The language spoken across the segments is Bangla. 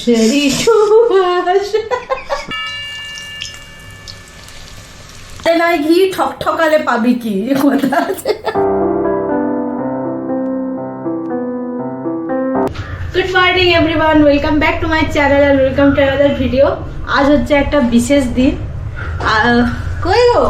শরী সুবাস। নাই ঠক ঠকালে পাবি কি? Good morning everyone welcome back to my channel R welcome to another video আজ হচ্ছে একটা বিশেষ দিন। কই গো?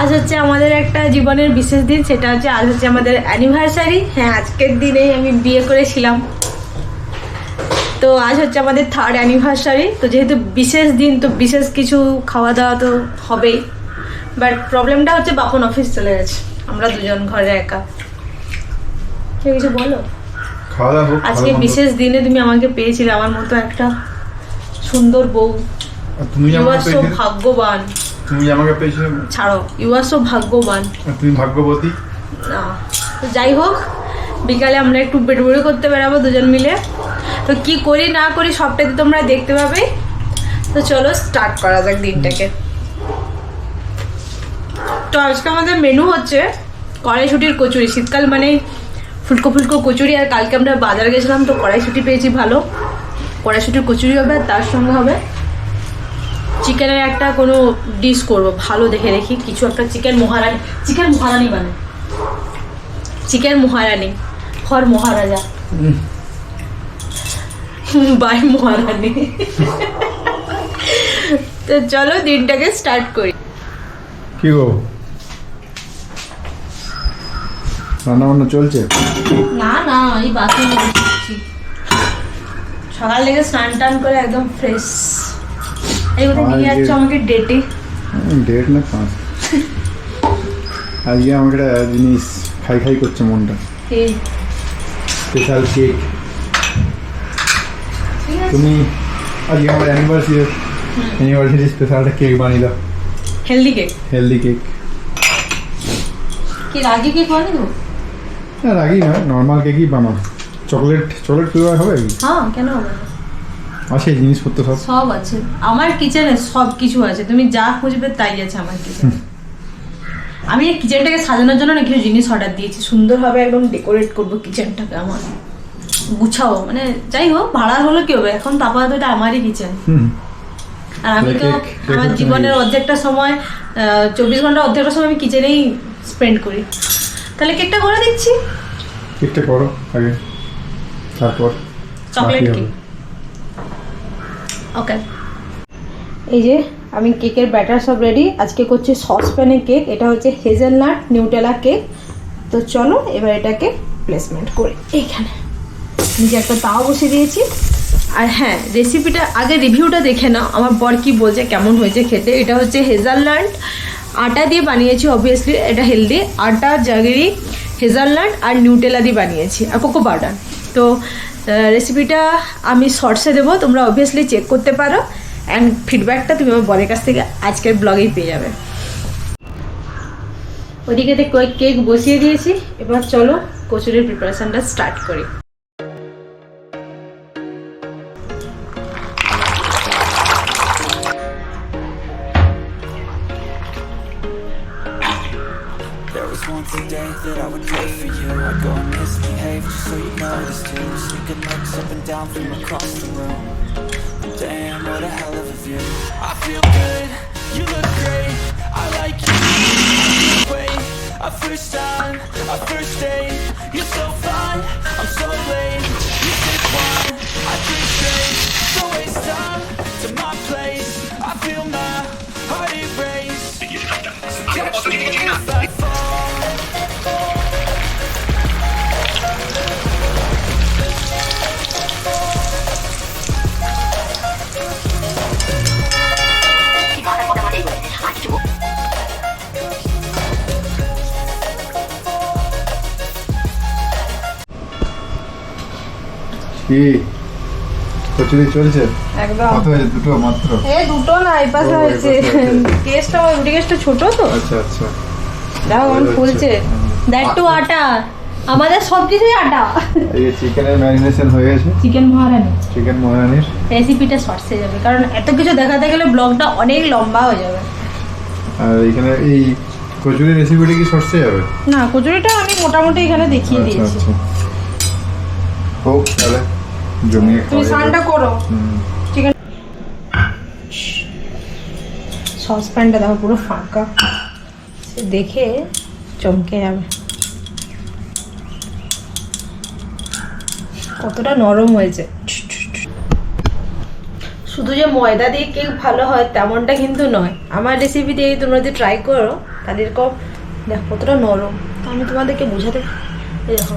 আজ হচ্ছে আমাদের একটা জীবনের বিশেষ দিন, সেটা হচ্ছে আজ হচ্ছে আমাদের অ্যানিভার্সারি হ্যাঁ আজকের দিনেই আমি বিয়ে করেছিলাম। তো আজ হচ্ছে আমাদের থার্ড অ্যানিভার্সারি তো যেহেতু বিশেষ দিন তো বিশেষ কিছু খাওয়া দাওয়া তো হবেই। বাট প্রবলেমটা হচ্ছে বাপন অফিস চলে গেছে। আমরা দুজন ঘরে একা। কেউ কিছু বলো? আজকে বিশেষ দিনে তুমি আমাকে পেয়েছিলে আমার মতো একটা সুন্দর বউ। তুমি সো ভাগ্যবান। তুমি আমাকে পেয়েছিলে ছাড়ো ইউ আর সো ভাগ্যবান। তুমি ভাগ্যবতী। না। তো যাই হোক বিকালে আমরা একটু বেড়বড়ি করতে বেরাবো দুজন মিলে। তো কি করি না করি সবটাই তো তোমরা দেখতে পাবে। তো চলো স্টার্ট করা যাক দিনটাকে। তো আজকে আমাদের মেনু হচ্ছে কড়াইশুটির কচুরি। শীতকাল মানে ফুলকো ফুলকো কচুরি আর কালকে আমরা বাজার গেছিলাম, তো কড়াইশুটি পেয়েছি ভালো। কড়াইশুটির কচুরি হবে আর তার সঙ্গে হবে চিকেনের একটা কোনো ডিশ করব, ভালো দেখে দেখি, কিছু একটা চিকেন মহারানি চিকেন মহারানি মানে। Chicken Maharani for Maharaja. By Maharani. তো চলো দিনটাকে স্টার্ট করি। কি গো? রান্না বান্না চলছে? না না এই বাসে বসেছি সকাল থেকে স্নান টান করে একদম ফ্রেশ এই কোথায় নিয়ে যাচ্ছ আমাকে ডেটে ডেট না পাঁচ। আজকে আমাকে একটা জিনিস খাই খাই করছে মনটা। স্পেশাল কেক তুমি আজকে আমার অ্যানিভার্সারি অ্যানিভার্সারি স্পেশাল একটা কেক বানিয়ে দাও। হেলদি কেক হেলদি কেক কি রাগি কেক বানিয়ে দেবো না রাগি না নর্মাল কেকই বানাও চকলেট চকলেট ফ্লেভার হবে? হ্যাঁ কেন হবে? আছে জিনিসপত্র সব। সব আছে। আমার কিচেনে সব কিছু আছে। তুমি যা খুঁজবে তাই আছে আমার কিচেনে আমি কিচেনটাকে সাজানোর জন্য না কিছু জিনিস অর্ডার দিয়েছি। সুন্দরভাবে একদম ডেকোরেট করব কিচেনটাকে আমার। গুছাও মানে যাই হোক ভাড়া হলো কি হবে? এখন তো আপাতত এটা আমারই কিচেন আর আমি তো আমার জীবনের অর্ধেকটা সময় চব্বিশ ঘণ্টা অর্ধেকটা সময় আমি কিচেনেই স্পেন্ড করি। তাহলে কেকটা করে দিচ্ছি। কেকটা করো আগে। তারপর চকলেট কেক ওকে এই যে আমি কেকের ব্যাটার সব রেডি আজকে করছি সসপ্যানে কেক এটা হচ্ছে হেজেলনাট নিউটেলা কেক তো চলো এবার এটাকে প্লেসমেন্ট করি। এইখানে। নিজে একটা তাও বসে দিয়েছি। আর হ্যাঁ রেসিপিটা আগে রিভিউটা দেখে নাও। আমার বর কি বলছে, কেমন হয়েছে খেতে। এটা হচ্ছে হেজালনাট আটা দিয়ে বানিয়েছি অবভিয়াসলি এটা হেলদি আটা জাগেরি হেজালনাট আর নিউটেলা দিয়ে বানিয়েছি, আর কোকো পাউডার তো রেসিপিটা আমি শর্টসে দেবো, তোমরা অবভিয়াসলি চেক করতে পারো। অ্যান্ড ফিডব্যাকটা তুমি আমার বরের কাছ থেকে আজকের ব্লগেই পেয়ে যাবে। ওদিকে কেক বসিয়ে দিয়েছি। এবার চলো কচুরির প্রিপারেশানটা স্টার্ট করি। Once a day that I would pray for you. I'd go and misbehave just so you noticed too. Sneaking looks up and down from across the room. Damn, what a hell of a view. I feel good, you look great. I like you, wait A first time, a first date. You're so fine, I'm so late. You sip wine, I drink straight Don't waste time to my place. I feel my কি? কচুরি চলছে? একদম। কত হয়েছে? দুটো মাত্র? এ দুটো না এই পাশে হয়েছে। কেসটা আমার রুটি কেসটা ছোট তো। আচ্ছা আচ্ছা। দেখো আমার হচ্ছে। ফুলছে। দ্যাট টু আটা। আমাদের সব কিছুই আটা। এই চিকেনের ম্যারিনেশন হয়ে গেছে। চিকেন মহারানি। চিকেন মহারানির। রেসিপিটা শর্টসে যাবে। কারণ এত কিছু দেখাতে গেলে ব্লগটা অনেক লম্বা হয়ে যাবে। আর এখানে এই কচুরি রেসিপিটা কি সরষে যাবে? না কচুরিটা আমি মোটামুটি এখানে দেখিয়ে আচ্ছা দিয়েছি। আচ্ছা। হোক। তাহলে জমিয়ে তুমি স্নানটা করো। চিকেন সসপ্যানটা দেখো পুরো ফাঁকা। দেখে চমকে যাবে। কতটা নরম হয়েছে। শুধু যে ময়দা দিয়ে কেক ভালো হয় তেমনটা কিন্তু নয়। আমার রেসিপি দিয়ে তোমরা যদি ট্রাই করো এরকম দেখো কতটা নরম। তো আমি তোমাদেরকে বোঝাতে এই দেখো।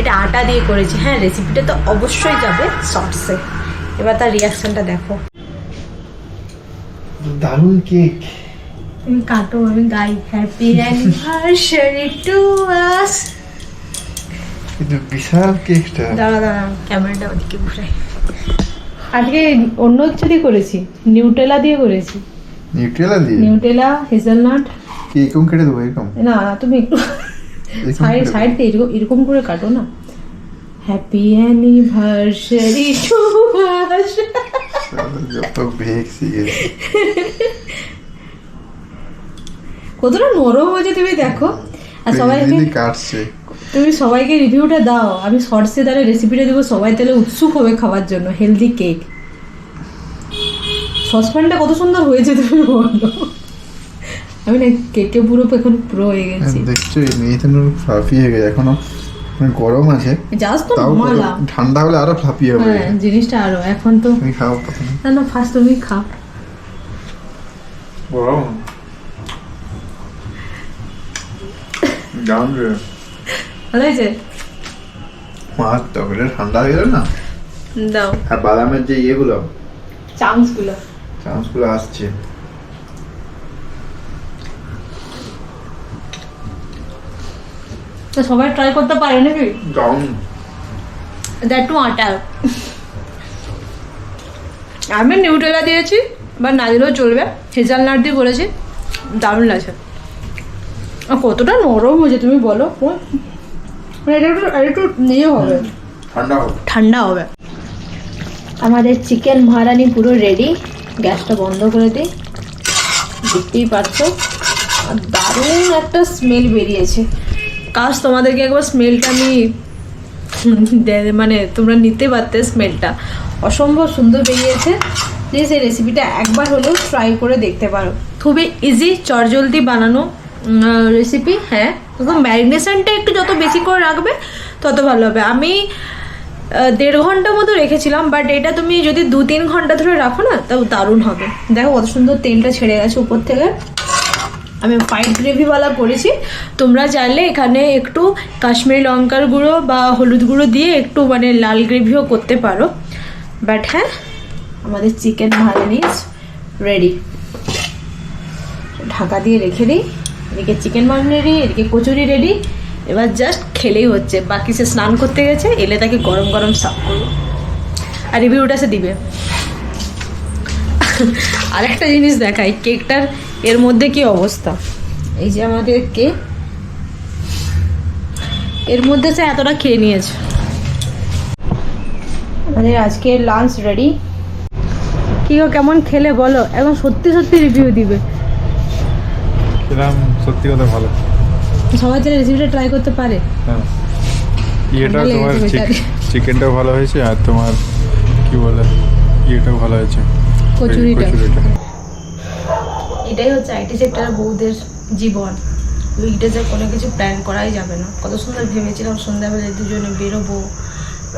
এটা আটা দিয়ে করেছি। হ্যাঁ রেসিপিটা তো অবশ্যই যাবে শর্টসে এবার তার রিয়াকশনটা দেখো। দারুণ কেক তুমি কাটো আমি গাই। হ্যাপি অ্যানিভার্সারি টু আস কিন্তু বিশাল কেকটা দাঁড়া দাঁড়া ক্যামেরাটা ওদিকে ঘুরে আজকে অন্য কিছু দিয়ে করেছি। নিউটেলা দিয়ে করেছি। নিউট্রেলা দিয়ে? নিউটেলা হেজেলনাট কি এরকম কেটে দেবো এরকম? না না তুমি একটু সাইড কেটে সাইড দিয়ে এরকম এরকম করে কাটো না। হ্যাপি অ্যানিভার্সারি যত ভেক্সি কতটা নরম হয়েছে তুমি দেখো। আর সবাইকে তুমি সবাইকে রিভিউটা দাও। আমি শর্টসে তাহলে রেসিপিটা দেবো। সবাই তাহলে উৎসুক হবে খাওয়ার জন্য। হেলদি কেক সসপ্যানটা কত সুন্দর হয়েছে তুমি বলো। আমি না কেকে পুরো এখন প্রো হয়ে গেছি। দেখছ এই ফ্লাফি হয়ে গেছে এখনও মানে গরম আছে। জাস্ট তো ঠান্ডা হলে আরও ফ্লাফি হবে। হ্যাঁ জিনিসটা আরও এখন তো তুমি খাও না না ফার্স্ট তুমি খাও গরম। দাম ভালো হয়েছে? মারাত্মক এটা ঠান্ডা হয়ে গেলে না? দাও। আর বাদামের যে ইয়েগুলো? চান্সগুলো চান্সগুলো আসছে। তো সবাই ট্রাই করতে পারে নাকি? দ্যাট টু আটা। আমি নিউটেলা দিয়েছি বা না দিলেও চলবে। হেজালনাট দিয়ে করেছি দারুণ লাগছে। কতটা নরম হয়েছে তুমি বলো। মানে এটা একটু একটু ইয়ে হবে। ঠান্ডা হোক ঠান্ডা হবে। আমাদের চিকেন মহারানি পুরো রেডি গ্যাসটা বন্ধ করে দিই। দেখতেই আর দারুণ একটা স্মেল বেরিয়েছে। কাজ তোমাদেরকে একবার স্মেলটা আমি মানে তোমরা নিতে পারতে স্মেলটা অসম্ভব সুন্দর বেরিয়েছে। প্লিজ এই রেসিপিটা একবার হলেও ট্রাই করে দেখতে পারো। খুবই ইজি চটজলদি বানানো রেসিপি হ্যাঁ। তো ম্যারিনেশনটা একটু যত বেশি করে রাখবে, তত ভালো হবে। আমি দেড় ঘণ্টা মতো রেখেছিলাম বাট এটা তুমি যদি দু তিন ঘণ্টা ধরে রাখো না, তাও দারুণ হবে। দেখো কত সুন্দর তেলটা ছেড়ে গেছে উপর থেকে। আমি হোয়াইট গ্রেভিওয়ালা করেছি। তোমরা চাইলে এখানে একটু কাশ্মীরি লঙ্কার গুঁড়ো বা হলুদ গুঁড়ো দিয়ে একটু মানে লাল গ্রেভিও করতে পারো। বাট হ্যাঁ আমাদের চিকেন মারানিজ রেডি ঢাকা দিয়ে রেখে দিই। এদিকে চিকেন মারানি রেডি এদিকে কচুরি রেডি এবার জাস্ট খেলেই হচ্ছে। বাকি সে স্নান করতে গেছে, এলে তাকে গরম গরম সাফ করব। আর রিভিউটা সে দিবে। আর একটা জিনিস দেখাই কেকটার এর মধ্যে কি অবস্থা? এই যে আমাদের কেক এর মধ্যে সে এতটা খেয়ে নিয়েছে। আমাদের আজকে লাঞ্চ রেডি কি গো কেমন খেলে বলো? এখন সত্যি সত্যি রিভিউ দিবে। সেরকম সত্যি কথা ভালো সবাই যারা রেসিপিটা ট্রাই করতে পারে। হ্যাঁ। ইয়েটাও ঠান্ডা তোমার। চিকেনটাও ভালো হয়েছে আর তোমার কি বলে ইয়েটাও ভালো হয়েছে। কচুরিটা। এটাই হচ্ছে আইটি সেক্টরের বউদের জীবন। উইকডেজে কোনো কিছু প্ল্যান করাই যাবে না। কত সুন্দর ভেবেছিলাম সন্ধ্যাবেলায় দুজনে বেরোবো।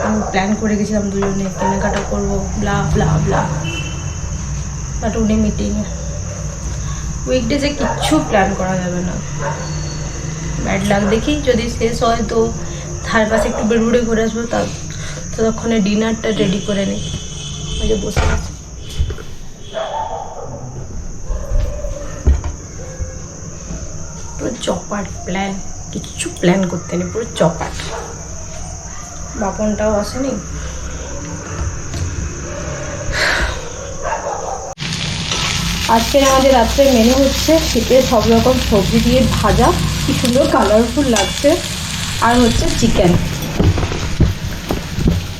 আমি প্ল্যান করে গেছিলাম দুজনে, কেনাকাটা করব ব্লা ব্লা ব্লা বাট উনি মিটিংয়ে উইকডেজে কিচ্ছু প্ল্যান করা যাবে না। ব্যাড লাগ দেখি যদি শেষ হয় তো ধার পাশে একটু বেরুড়ে ঘুরে আসব ততক্ষণে ডিনারটা রেডি করে নিই। যে বসে আছি। পুরো চপাট প্ল্যান কিচ্ছু প্ল্যান করতে নেই, পুরো চপাট। বাপনটাও আসেনি? আজকে আমাদের রাত্রে মেনু হচ্ছে শীতের সব রকম সবজি দিয়ে ভাজা, কি সুন্দর কালারফুল লাগছে। আর হচ্ছে চিকেন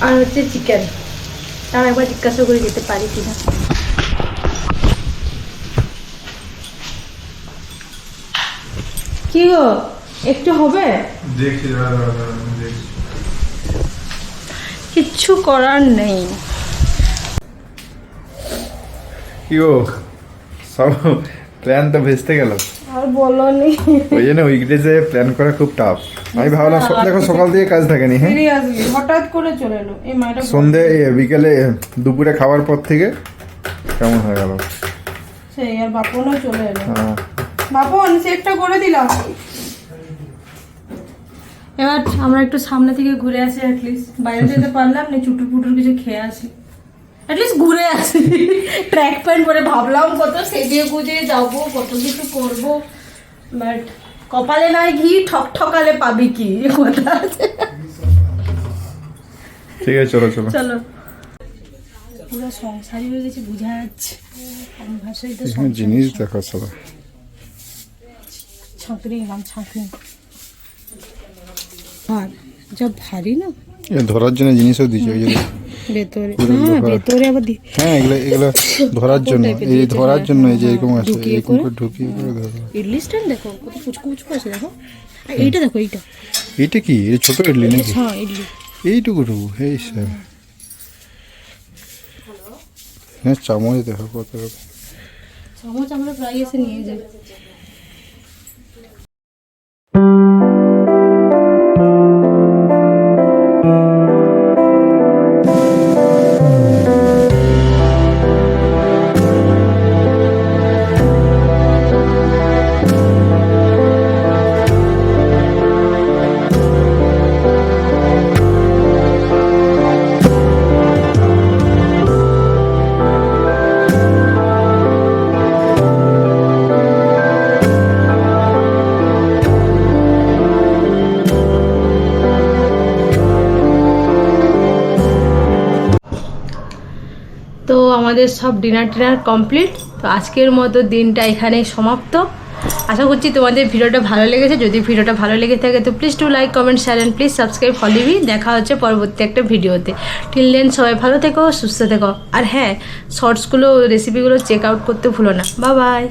আর হচ্ছে চিকেন তার একবার জিজ্ঞাসা করে যেতে পারি কিনা। কি গো? একটু হবে? দেখছি কিচ্ছু করার নেই। কি গো? সব প্ল্যান তো ভেস্তে গেল। আর বলো নি। ওই জন্য উইকডেজে প্ল্যান করা খুব টাফ আমি ভাবলাম সব দেখো সকাল দিয়ে কাজ থাকেনি হ্যাঁ? হঠাৎ করে চলে এলো। এই মায়েরা সন্ধে বিকেলে দুপুরে খাওয়ার পর থেকে কেমন হয়ে গেল? সেই আর বাপনও চলে এলো। হ্যাঁ। বাপন সেটটা করে দিলাম। এবার আমরা একটু সামনে থেকে ঘুরে আসি অ্যাটলিস্ট বাইরে যেতে পারলাম না চুটুর পুটুর কিছু খেয়ে আসি। অ্যাটলিস্ট ঘুরে আসি। ট্র্যাক প্যান্ট পরে ভাবলাম কত সেজে গুজে যাব কত কিছু করব। বাট কপালে নাই ঘি ঠক ঠকালে পাবি কি? কথা আছে। ঠিক আছে চলো চলো। চলো। পুরো সংসারই হয়ে গেছে বোঝা যাচ্ছে। আমি ভাষাই তো এখানে জিনিস দেখো সব ছাঁকড়ি গেলাম ছাঁকড়ি। আর যা ভারী না? ধরার জন্য জিনিসও দিচ্ছে ওই যে ভেতরে হ্যাঁ ভেতরে আবার হ্যাঁ এগুলো এগুলো ধরার জন্য এই ধরার জন্য এই যে এরকম আছে ঢুকিয়ে এরকম করে। করে ঢুকিয়ে করে ধরো। ইডলি স্ট্যান্ড দেখো কত পুচকু পুচকু আছে দেখো। আর এইটা দেখো এইটা। এইটা কি? এই ছোট ইডলি নাকি? হ্যাঁ ইডলি। এইটুকুটুকু এই স্যার হ্যাঁ চামচ দেখো কত রকম। চামচ আমরা প্রায় এসে নিয়ে যাই। আমাদের সব ডিনার টিনার কমপ্লিট তো আজকের মতো দিনটা এখানেই সমাপ্ত। আশা করছি তোমাদের ভিডিওটা ভালো লেগেছে। যদি ভিডিওটা ভালো লেগে থাকে, তো please to like comment share and please subscribe ফলিভি দেখা হচ্ছে পরবর্তী একটা ভিডিওতে। টিল দেন সবাই ভালো থেকো, সুস্থ থেকো। আর হ্যাঁ শর্টসগুলো রেসিপিগুলো চেক আউট করতে ভুলো না। বা বাই